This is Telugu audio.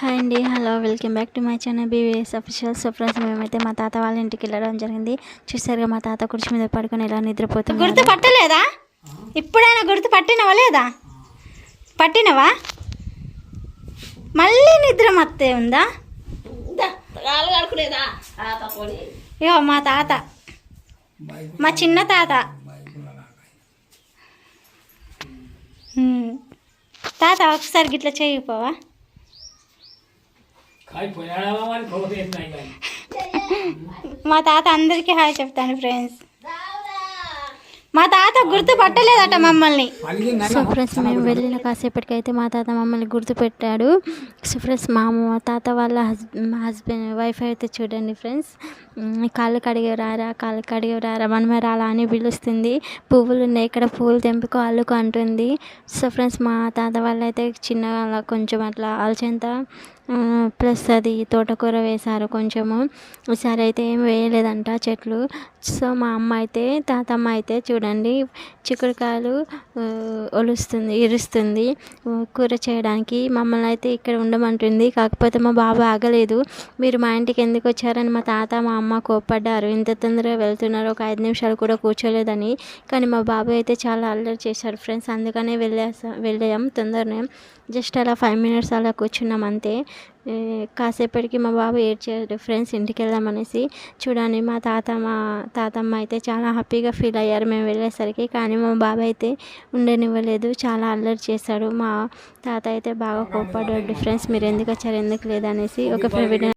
హాయ్ అండి hello welcome back to my channel BVS official so friends మేమైతే మా తాత వాళ్ళ ఇంటికి వెళ్ళడం జరిగింది. చూసారుగా మా తాత కుర్చీ మీద పడుకొని ఎలా నిద్రపోతుంది గుర్తు పట్టలేదా? ఇప్పుడైనా గుర్తు పట్టినవా లేదా? పట్టినవా? మళ్ళీ నిద్ర మత్తే ఉందా? ఇగో మా తాత. మా చిన్న తాత. తాత ఒకసారి గిట్ల చేయకపోవా మా తాత అందరికీ హాయ్ చెప్తాను ఫ్రెండ్స్ మా తాత గుర్తు పట్టలేదట మమ్మల్ని. సో ఫ్రెండ్స్ మేము వెళ్ళిన కాసేపటికైతే మా తాత మమ్మల్ని గుర్తుపెట్టాడు. సో ఫ్రెండ్స్ మా అమ్మ- తాత వాళ్ళ హస్బెండ్ హస్బెండ్ వైఫ్ అయితే చూడండి ఫ్రెండ్స్. కాళ్ళు కడిగి రారా కాళ్ళు కడిగి రారా మనమే రాలా అని పిలుస్తుంది. పువ్వులు ఉన్నాయి ఇక్కడ పువ్వులు తెంపుకో అల్లుకో అంటుంది. సో ఫ్రెండ్స్ మా తాత వాళ్ళు అయితే చిన్నగా కొంచెం అట్లా అలచేంత ప్లస్ అది తోటకూర వేశారు కొంచెము. ఈసారి అయితే ఏం వేయలేదంట చెట్లు. సో మా అమ్మ అయితే తాతమ్మ అయితే చూడండి చిక్కుడుకాయలు ఒలుస్తుంది ఇరుస్తుంది. కూర చేయడానికి మమ్మల్ని అయితే ఇక్కడ ఉండమంటుంది. కాకపోతే మా బాబు ఆగలేదు. మీరు మా ఇంటికి ఎందుకు వచ్చారని మా తాత మా అమ్మ కోప్పడ్డారు. ఇంత తొందరగా వెళ్తున్నారు ఒక ఐదు నిమిషాలు కూడా కూర్చోలేదని. కానీ మా బాబు అయితే చాలా అల్లరి చేశారు ఫ్రెండ్స్. అందుకనే వెళ్ళేసా వెళ్ళాం తొందరనే. జస్ట్ అలా ఫైవ్ మినిట్స్ అలా కూర్చున్నాం అంతే. కాసేపటికి మా బాబు ఏడ్చాడు ఫ్రెండ్స్ ఇంటికి వెళ్దామనేసి చూడండి మా తాత మా తాతమ్మ అయితే చాలా హ్యాపీగా ఫీల్ అయ్యారు మేము వెళ్ళేసరికి. కానీ మా బాబు అయితే ఉండనివ్వలేదు చాలా అల్లరి చేశాడు. మా తాత అయితే బాగా కోప్పడ్డాడు ఫ్రెండ్స్ మీరు ఎందుకు వచ్చారు ఎందుకు లేదనేసి ఒక ఫ్రెండ్